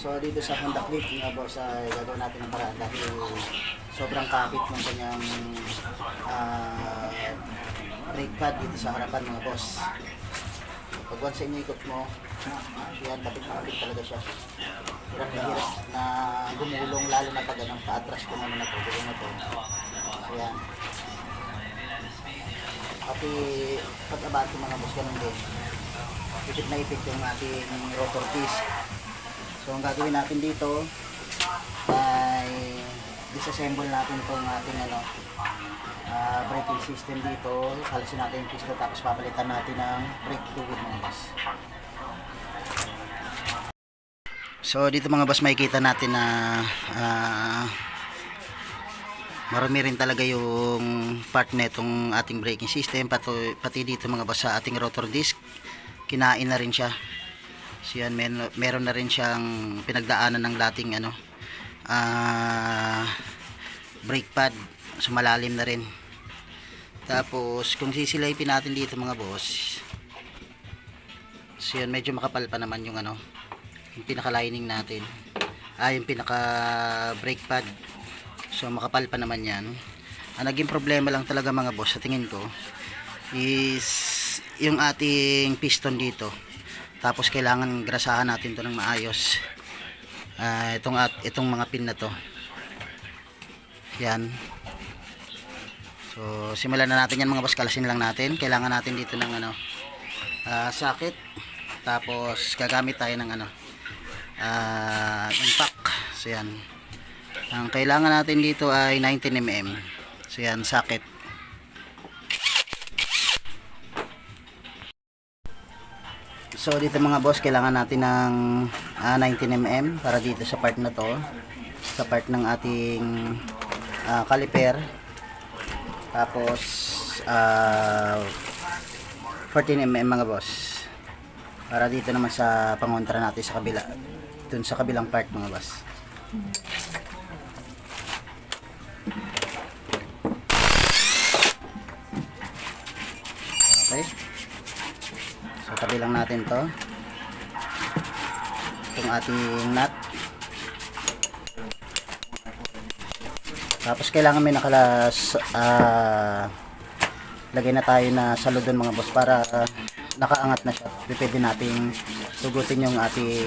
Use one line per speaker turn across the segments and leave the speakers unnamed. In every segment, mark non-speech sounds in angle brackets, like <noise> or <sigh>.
So dito sa Honda Click, mga boss, ay gagawin natin ang paraan dahil sobrang kapit ng kanyang ah, brake pad dito sa harapan mga boss. Pag once inikot mo, yan, kapit na kapit talaga siya. Hirap na hirap na gumulong lalo na pag anong paatras ko naman na to, gulong to. So yan. Pati pag abante mga boss, ganun din. Ipit na ipit yung ating rotor disc. So ang gagawin natin dito ay disassemble natin itong ating ano, ah, braking system dito. Halasin natin yung piston tapos papalitan natin ng brake fluid mga boss. So dito mga boss makikita natin na ah, marami rin talaga yung part na itong ating braking system pati, pati dito mga boss sa ating rotor disc kinain na rin siya so yan meron, meron na rin siyang pinagdaanan ng dating ano ah brake pad. So malalim na rin. Tapos kung sisilipin natin dito mga boss so yan medyo makapal pa naman yung ano yung pinaka lining natin. Ah yung pinaka brake pad. So makapal pa naman yan. Ang naging problema lang talaga mga boss sa tingin ko is yung ating piston dito tapos kailangan grasahan natin to ng maayos. Ah, itong at itong mga pin na to. Yan. So simulan na natin yan mga boss. Kalasin lang natin. Kailangan natin dito ng ano ah, socket. Tapos gagamit tayo ng ano ah, impact. So yan. Ang kailangan natin dito ay 19mm so yan socket So dito mga boss, kailangan natin ng ah, 19mm para dito sa part na to. Sa part ng ating ah, caliper. Tapos ah, 14mm mga boss. Para dito naman sa pangontra natin sa kabila. Dun sa kabilang part mga boss. So tabi lang natin to. Itong ating nut. Tapos kailangan may nakalas ah lagay na tayo na salo doon mga boss para ah, nakaangat na siya. Pwede nating tugutin yung ating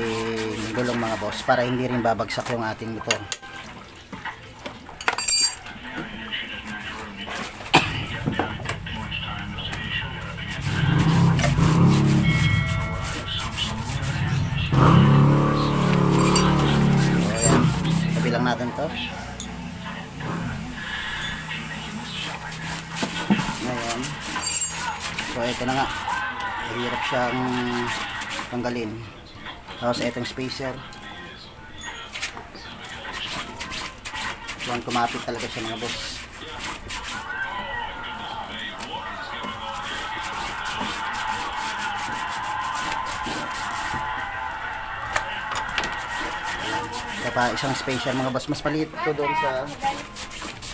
gulong mga boss para hindi rin babagsak yung ating motor. Ngayon, so ito na nga. Mahirap siyang tanggalin. Tapos itong spacer. Yan, kumapit talaga siya mga boss. Pa isang spacer mga boss. Mas maliit to doon sa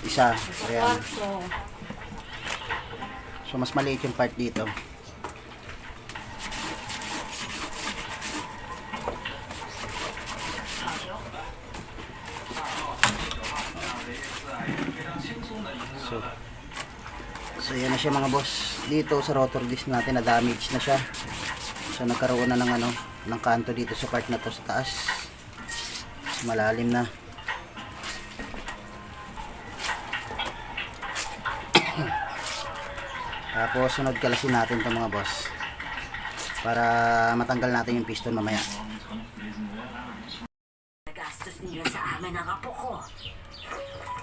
isa. Ayan. So mas maliit yung part dito. So, so yan na siya mga boss. Dito sa rotor disc natin na damage na siya. So nagkaroon na ng ano, ng kanto dito sa part na to sa taas. Malalim na. <coughs> Tapos sunod kalasin natin to mga boss. Para matanggal natin yung piston mamaya.
Nagastos niyo sa amin ang apo ko.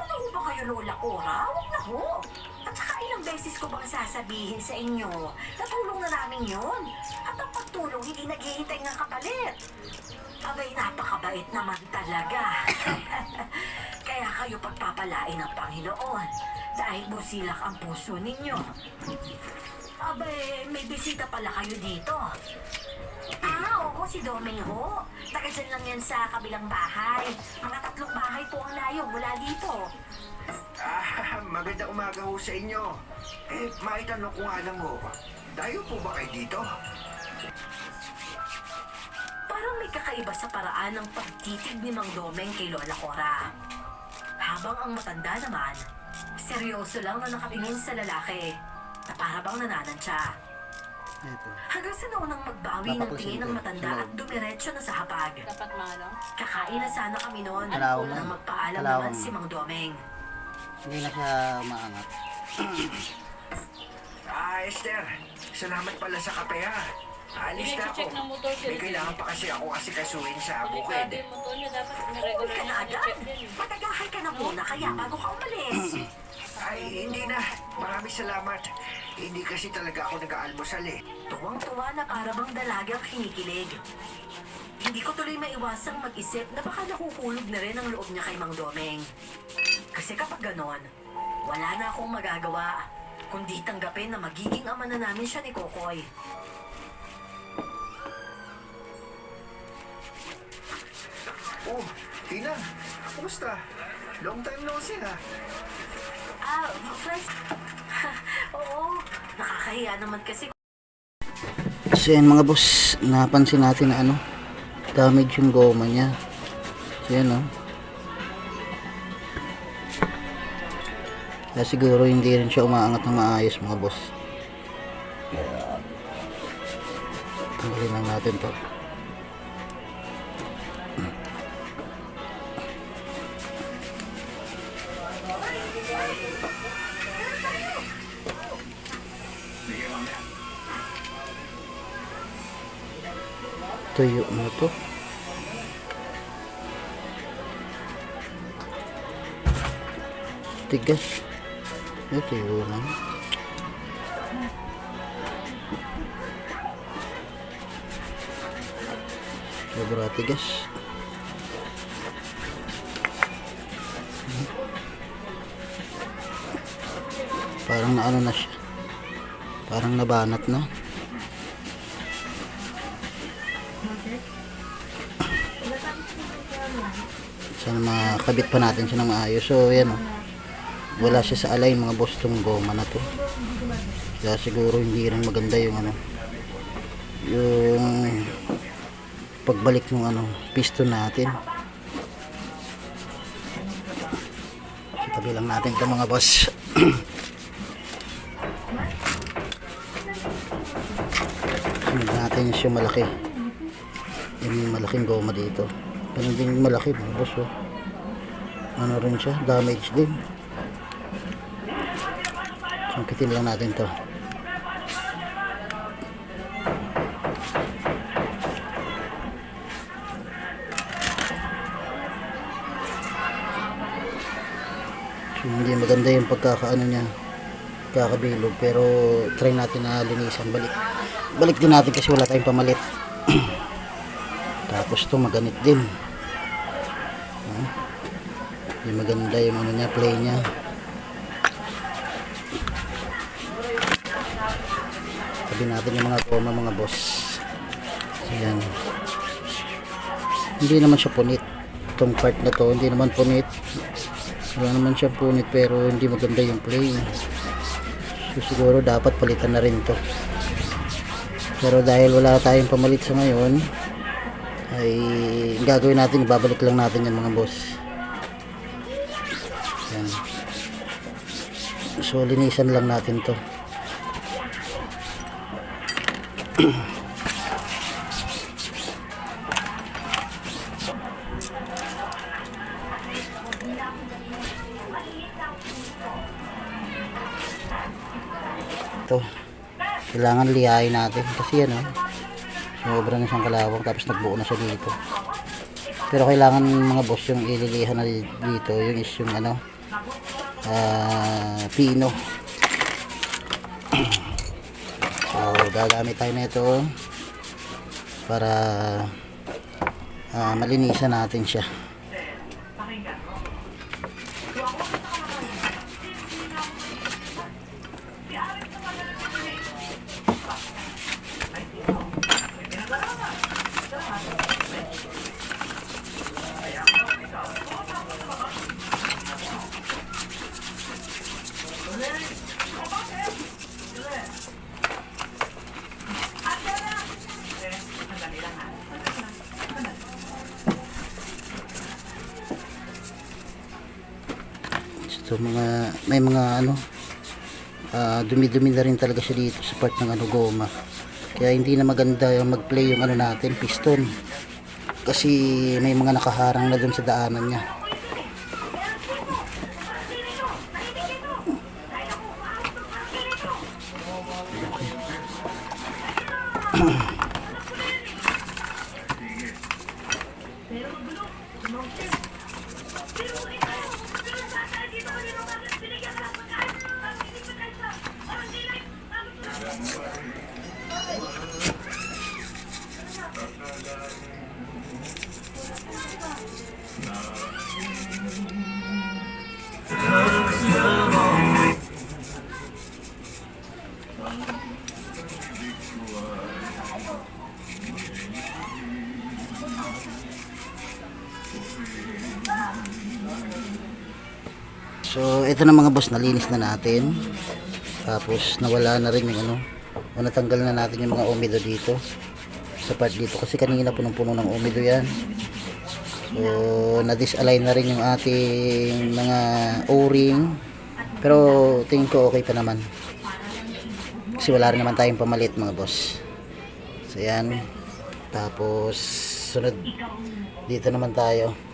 Ano ba kayo lola ko ha? Huwag na ho. At saka ilang beses ko bang sasabihin sa inyo, natulong na namin yun. At ang pagtulong hindi naghihintay ng kapalit. Abay, napakabait naman talaga. <laughs> Kaya kayo pagpapalain ng Panginoon dahil busilak ang puso ninyo. Abay, may bisita pala kayo dito. Ah, oo, si Domingo. Taga lang yan sa kabilang bahay. Mga tatlong bahay po ang layo mula dito.
Ah, <laughs> maganda umaga ho sa inyo. Eh, maitanong ko nga lang ho. Dayo po ba kayo dito?
Parang may kakaiba sa paraan ng pagtitig ni Mang Domeng kay Lola Cora. Habang ang matanda naman, seryoso lang na nakatingin sa lalaki na para bang nananantya.
Ito.
Hanggang sa naunang magbawi ng tingin ng matanda at dumiretso na sa hapag.
Dapat maano?
Kakain na sana kami noon
Kalawang
nang
na.
magpaalam
Kalawang.
naman si Mang Domeng.
Hindi na siya maangat.
Ah, Esther, salamat pala sa kape ha. Alis na ako.
check ng motor
May kailangan pa kasi ako kasi kasuhin sa
Delikado
bukid.
yung motor niya. Dapat
Huwag
niregular
ka na
niya
agad.
check din.
Ka na muna kaya bago ka umalis.
Ay, hindi na. Maraming salamat. Hindi kasi talaga ako nag-aalmusal eh.
Tuwang-tuwa na para bang dalagang kinikilig. Hindi ko tuloy maiwasang mag-isip na baka nakukulog na rin ang loob niya kay Mang Domeng. Kasi kapag ganon, wala na akong magagawa, kundi tanggapin na magiging ama na namin siya ni Kokoy.
Oh, Tina, kumusta? Long time no see ha.
Ah, friends, <laughs> oo, nakakahiya naman kasi
So yan mga boss, napansin natin na ano, damage yung goma niya. So yan oh. Kaya siguro hindi rin siya umaangat ng maayos mga boss. Tanggalin lang natin to. Tuyo na to. Tigas. Ito tuyo na. Sobra tigas. Parang naano na siya. Parang nabanat na. Sana makabit pa natin siya ng maayos. So, yan o. Wala siya sa align mga boss tong goma na to. Kaya siguro hindi rin maganda yung ano. Yung pagbalik ng ano, piston natin. Tabi lang natin ito mga boss. <clears throat> Sunod natin yung malaki. Yung malaking goma dito. Ganun din malaki boss. Oh. Ano rin siya, damage din. Sungkitin lang natin to. So, hindi maganda yung pagkakaano niya kakabilog pero try natin na linisan balik balik din natin kasi wala tayong pamalit <clears throat> tapos to maganit din. Hindi maganda yung ano niya play niya. Tabi natin yung mga goma mga boss. So yan. Hindi naman siya punit. Itong part na to hindi naman punit. Wala naman siya punit pero hindi maganda yung play. So siguro dapat palitan na rin to. Pero dahil wala tayong pamalit sa ngayon ay gagawin natin ibabalik lang natin yung mga boss yan so linisan lang natin to. Ito. Kailangan liyain natin. Kasi yan oh. Sobra na siyang kalawang tapos nagbuo na siya dito. Pero kailangan mga boss yung ililihan na dito yung is yung ano ah pino. <clears throat> So gagamit tayo na ito para ah, malinisan natin siya may mga ano ah, dumi-dumi na rin talaga siya dito sa part ng ano goma. Kaya hindi na maganda yung mag-play yung ano natin piston. Kasi may mga nakaharang na dun sa daanan niya. So, na mga boss, nalinis na natin. Tapos, nawala na rin yung ano, o natanggal na natin yung mga umido dito. Sa part dito. Kasi kanina punong-puno ng umido yan. So, na-disalign na rin yung ating mga o-ring. Pero, tingin ko okay pa naman. Kasi wala rin naman tayong pamalit mga boss. So, yan. Tapos, sunod. Dito naman tayo.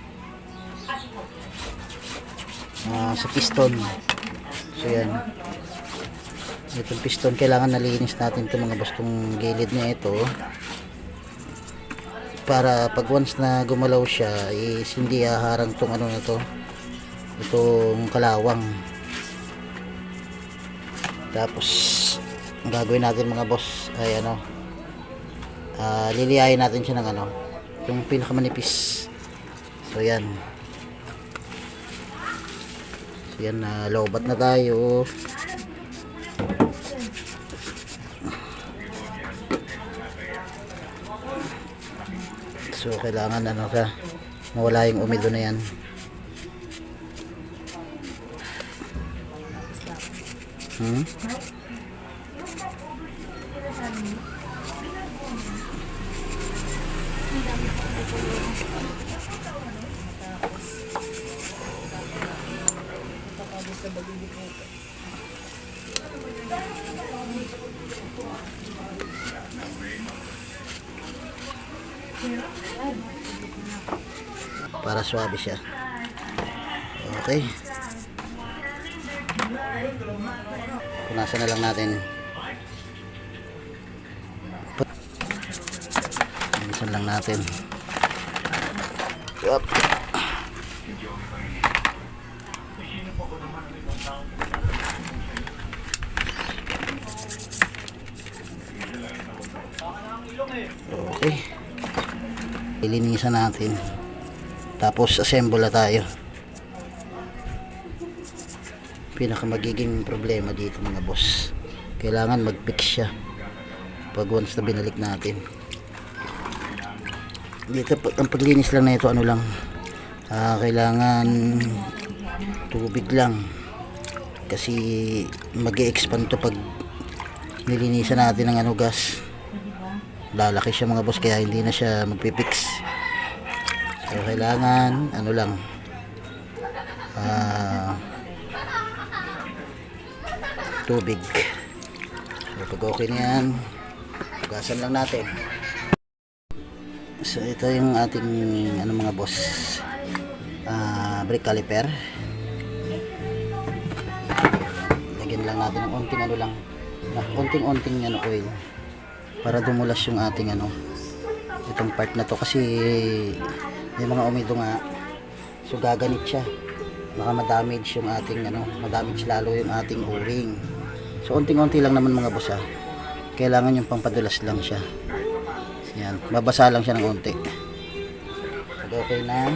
Ah, sa piston. So yan. Itong piston kailangan nalinis natin itong mga bastong gilid niya ito para pag once na gumalaw siya is hindi haharang tong ano na to itong kalawang tapos ang gagawin natin mga boss ay ano ah liliyahin natin siya ng ano yung pinakamanipis so yan yan na lobat na tayo. So kailangan ano ka mawala yung umido na yan. Hmm? Punasan lang natin. Yup. Okay. Ilinisan natin. Tapos assemble na tayo. Pinaka magiging problema dito mga boss. Kailangan mag-fix siya. Pag once na binalik natin. Dito ang paglinis lang na ito ano lang. ah, kailangan tubig lang. Kasi mag expand to pag nilinisan natin ng ano gas. Lalaki siya mga boss kaya hindi na siya magpipix. So, kailangan, ano lang, ah, tubig. So, pag okay na yan, tugasan lang natin. So, ito yung ating, ano mga boss, ah, brake caliper. Lagyan lang natin ng konting ano lang, na konting-onting ano oil. Para dumulas yung ating ano itong part na to. Kasi may mga umido nga so gaganit siya. Baka madamage yung ating ano madamage lalo yung ating o-ring. So unting-unti lang naman mga boss ha kailangan yung pampadulas lang siya yan babasa lang siya ng unti okay na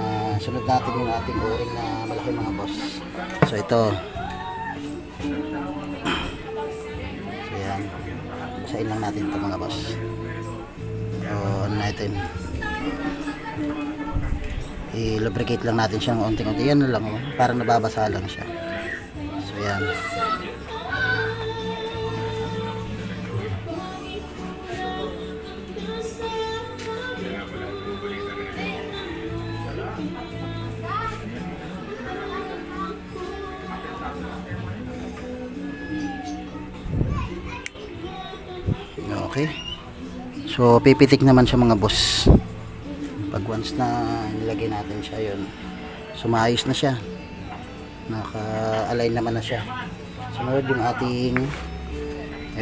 ah, sunod natin yung ating o-ring na malaki mga boss so ito So yan. Basahin lang natin ito mga boss. So ano natin. I-lubricate lang natin siya ng unting-unti. Yan lang oh. Parang nababasa lang siya. So yan. Okay. So, pipitik naman siya mga boss. Pag once na nilagay natin siya yun, sumayos na siya. Naka-align naman na siya. Sunod yung ating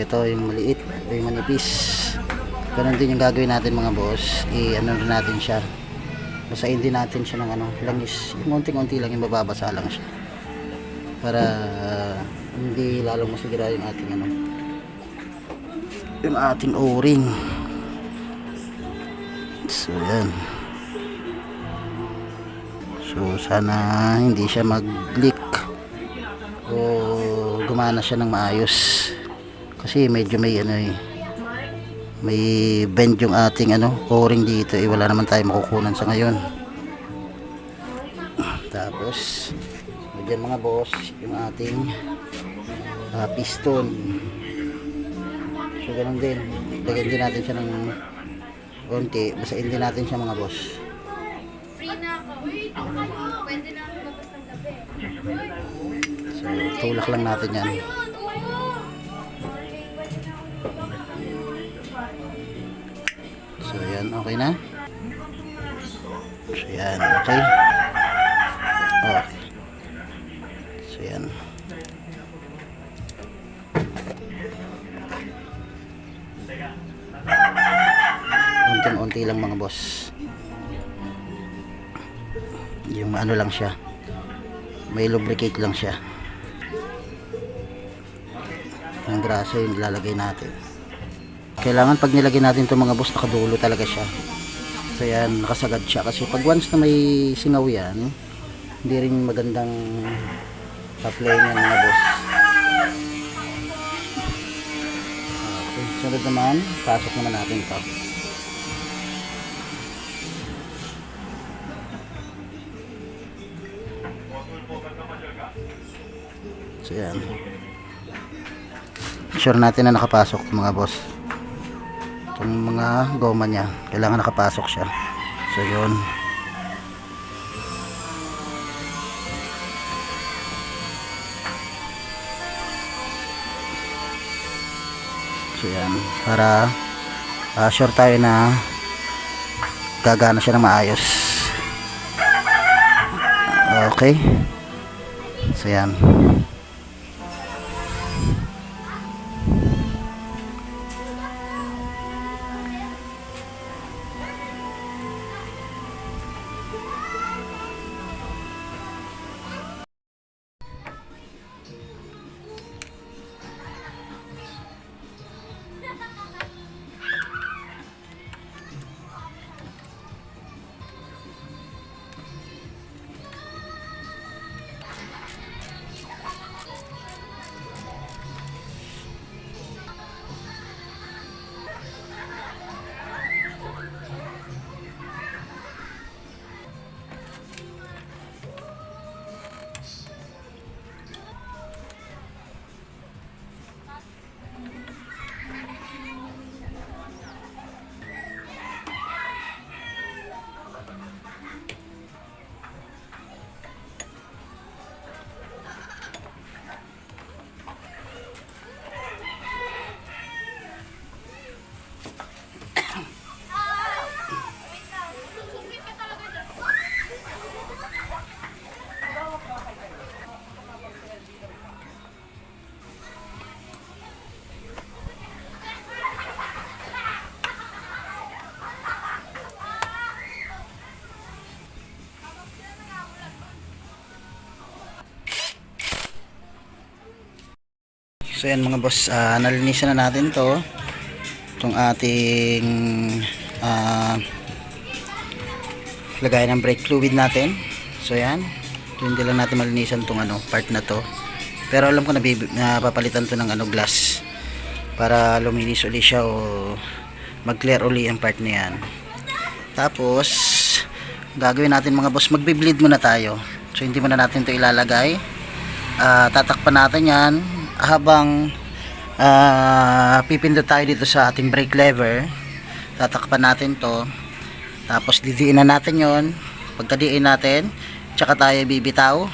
ito yung maliit, ito yung manipis. Ganun din yung gagawin natin mga boss. I-ano natin siya. Basahin din natin siya ng ano, langis. Yung unting-unti lang yung bababasa lang siya. Para uh, hindi lalong masigira yung ating ano, yung ating o-ring. So, yan. So, sana hindi siya mag-leak o gumana siya ng maayos. Kasi medyo may ano eh, may bend yung ating ano, o-ring dito. Eh, wala naman tayo makukunan sa ngayon. Tapos, dyan mga boss, yung ating ah, piston. So, ganun din. Lagyan din natin siya ng konti. Basahin din natin siya mga boss.
Free na ako. Pwede na ako labas ng gabi.
So, tulak lang natin yan. So, yan. Okay na? So, yan. Okay? Okay. Unting-unti lang mga boss. Yung ano lang siya. May lubricate lang siya. Ang grasa yung ilalagay natin. Kailangan pag nilagay natin itong mga boss, nakadulo talaga siya. So yan, nakasagad siya. Kasi pag once na may singaw yan, hindi rin magandang apply niya mga boss. Okay, sunod naman, pasok naman natin ito. So yan. Sure natin na nakapasok mga boss. Itong mga goma niya. Kailangan nakapasok siya. So yun. So yan. Para ah, sure tayo na gagana siya ng maayos. Okay. So yan. So yan mga boss, ah, nalinisan na natin to. Itong ating ah, lagay ng brake fluid natin. So yan, ito hindi lang natin malinisan tong ano, part na to. Pero alam ko na papalitan to ng ano, glass para luminis uli siya o mag-clear uli ang part na yan. Tapos, gagawin natin mga boss, magbe-bleed muna tayo. So hindi muna natin to ilalagay. Ah, tatakpan natin yan habang ah, pipindot tayo dito sa ating brake lever tatakpan natin to. Tapos didiin na natin yon pagkadiin natin tsaka tayo bibitaw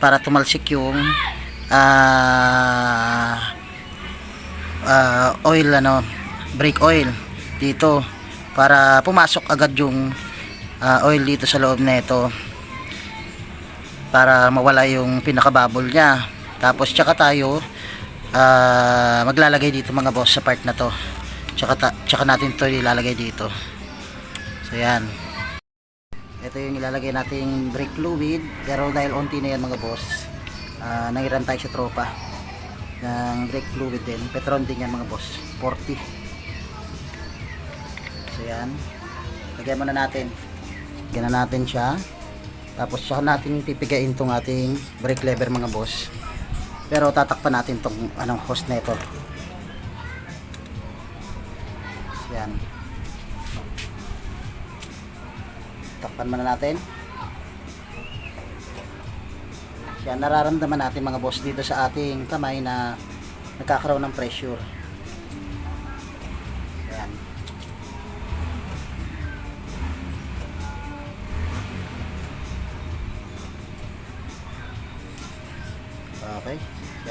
para tumalsik yung ah, ah, oil ano brake oil dito para pumasok agad yung ah, oil dito sa loob na ito para mawala yung pinakabubble niya tapos tsaka tayo ah, maglalagay dito mga boss sa part na to. Tsaka, tsaka natin to ilalagay dito. So yan. Ito yung ilalagay nating brake fluid. Pero dahil onti na yan mga boss uh, nangiran tayo sa tropa ng brake fluid din. Petron din yan mga boss. 40 so yan. Lagyan muna natin. Lagyan na natin siya. Tapos saka natin pipigain tong ating brake lever mga boss pero tatakpan natin tong anong hose na ito. Yan. Takpan muna natin. Siya nararamdaman natin mga boss dito sa ating kamay na nagkakaroon ng pressure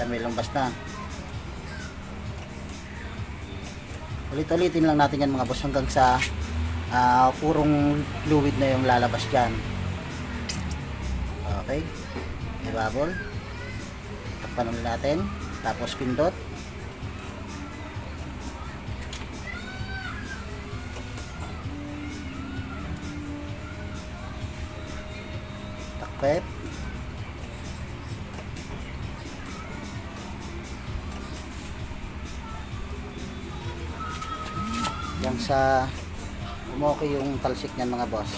may lumbas na ulit-ulitin lang natin yan mga boss hanggang sa ah, purong fluid na yung lalabas dyan. Okay. May bubble. Takpan natin. Tapos pindot. Takpet sa umoke yung talsik niyan mga boss.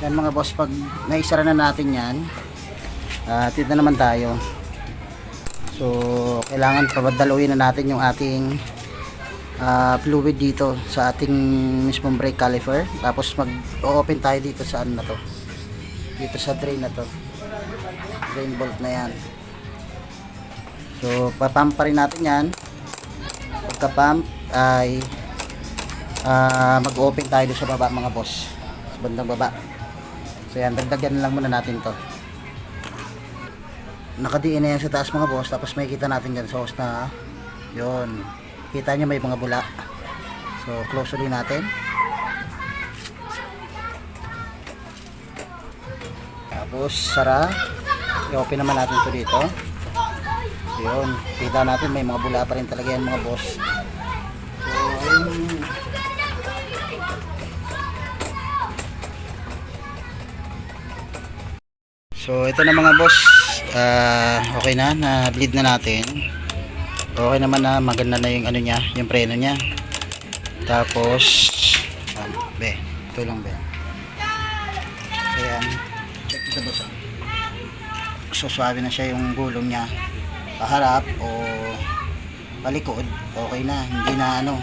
Yan mga boss pag naisara na natin yan uh, na naman tayo so kailangan pabadaluin na natin yung ating ah, fluid dito sa ating mismong brake caliper. Tapos mag open tayo dito sa ano na to? Dito sa drain na to. Drain bolt na yan. So papump pa rin natin yan. Pagka pump ay ah, mag open tayo sa baba mga boss. Sa bandang baba. So yan dagdagan lang muna natin to nakadiin na yan sa taas mga boss. Tapos may kita natin dyan sa hose na yun. Kita nyo may mga bula. So close ulit natin. Tapos sara. I-open naman natin to dito. Yun. Kita natin may mga bula pa rin talaga yan mga boss. So So ito na mga boss, Ah, okay na, na bleed na natin. Okay naman na maganda na yung ano niya, yung preno niya. Tapos um, be, ito lang be. So yan, check ito boss. ah. So swabe na siya yung gulong niya. Paharap o palikod, okay na, hindi na ano.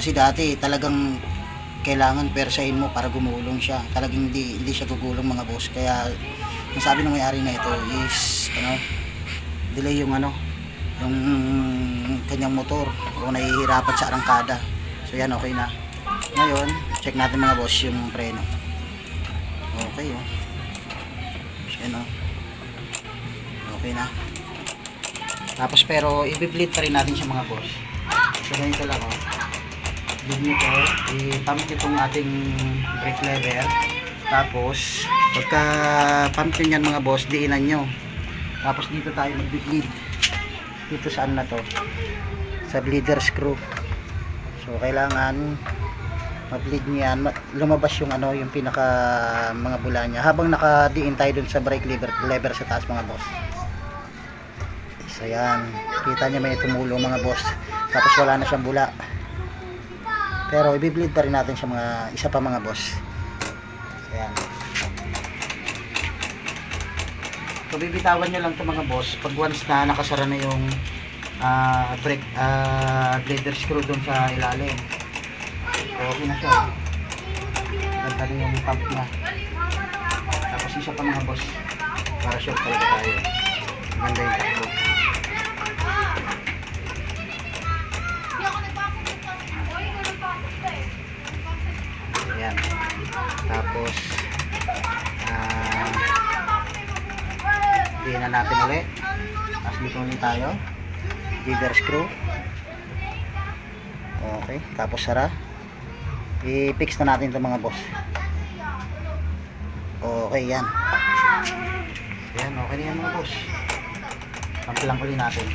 Kasi dati talagang kailangan persahin mo para gumulong siya. Talagang hindi, hindi siya gugulong mga boss. Kaya ang sabi ng may-ari na ito is ano delay yung ano yung kanyang motor. O nahihirapan sa arangkada. So yan okay na. Ngayon check natin mga boss yung preno. Okay oh. So yan oh. Okay na. Tapos pero i-bleed pa rin natin siya mga boss. So ganito lang oh. Bleed nito. I-pump itong ating brake lever tapos, pagka pump nyo yan mga boss, diinan nyo. Tapos dito tayo mag-bleed. Dito saan na to? Sa bleeder screw. So, kailangan mag-bleed nyo yan. Ma- Lumabas yung ano, yung pinaka mga bula niya. Habang nakadiin tayo dun sa brake lever, lever sa taas mga boss. So, yan. Kita nyo may tumulong mga boss. Tapos wala na siyang bula. Pero, i-bleed pa rin natin sa mga, isa pa mga boss. Ayan. So bibitawan nyo lang ito mga boss pag once na nakasara na yung ah brake ah bleeder screw dun sa ilalim. So okay na siya. Ganda na yung pump niya. Tapos isa pa mga boss para sure talaga tayo. Ganda yung takbo. tapos ah, uh, na natin ulit. Tapos dito ulit tayo. Lever screw. Okay tapos sara. I-fix na natin itong mga boss. Okay yan. Yan okay na yan mga boss. Tampilan ulit natin.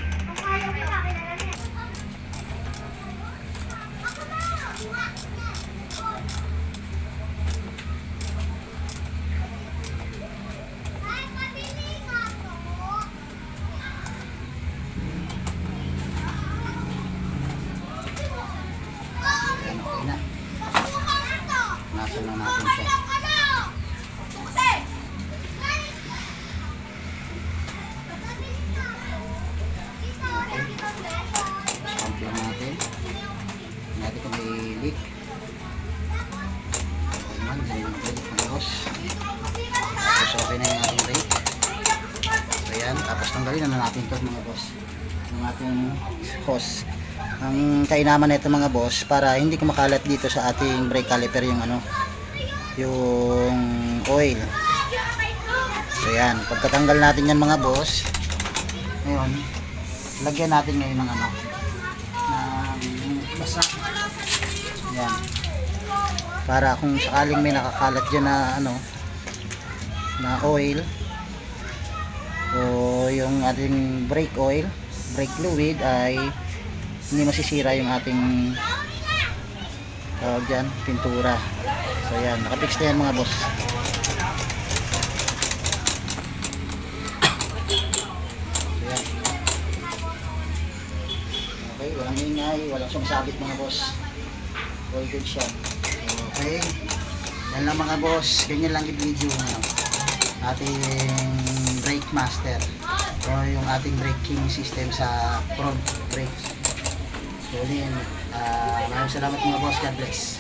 Kainaman nito mga boss para hindi kumakalat dito sa ating brake caliper yung ano yung oil. So yan, pagkatanggal natin yan mga boss, ngayon, lagyan natin ngayon ng ano, ng basa. Yan. Para kung sakaling may nakakalat dyan na ano, na oil, o yung ating brake oil, brake fluid ay hindi masisira yung ating tawag dyan, pintura. So yan, nakapix na yan mga boss. So yan. Okay, walang ingay, walang sumasabit mga boss. All good siya. Okay. Yan lang mga boss, ganyan lang yung video ano, ating brake master o yung ating braking system sa front brakes. So yun, ah, maraming salamat mga boss, God bless.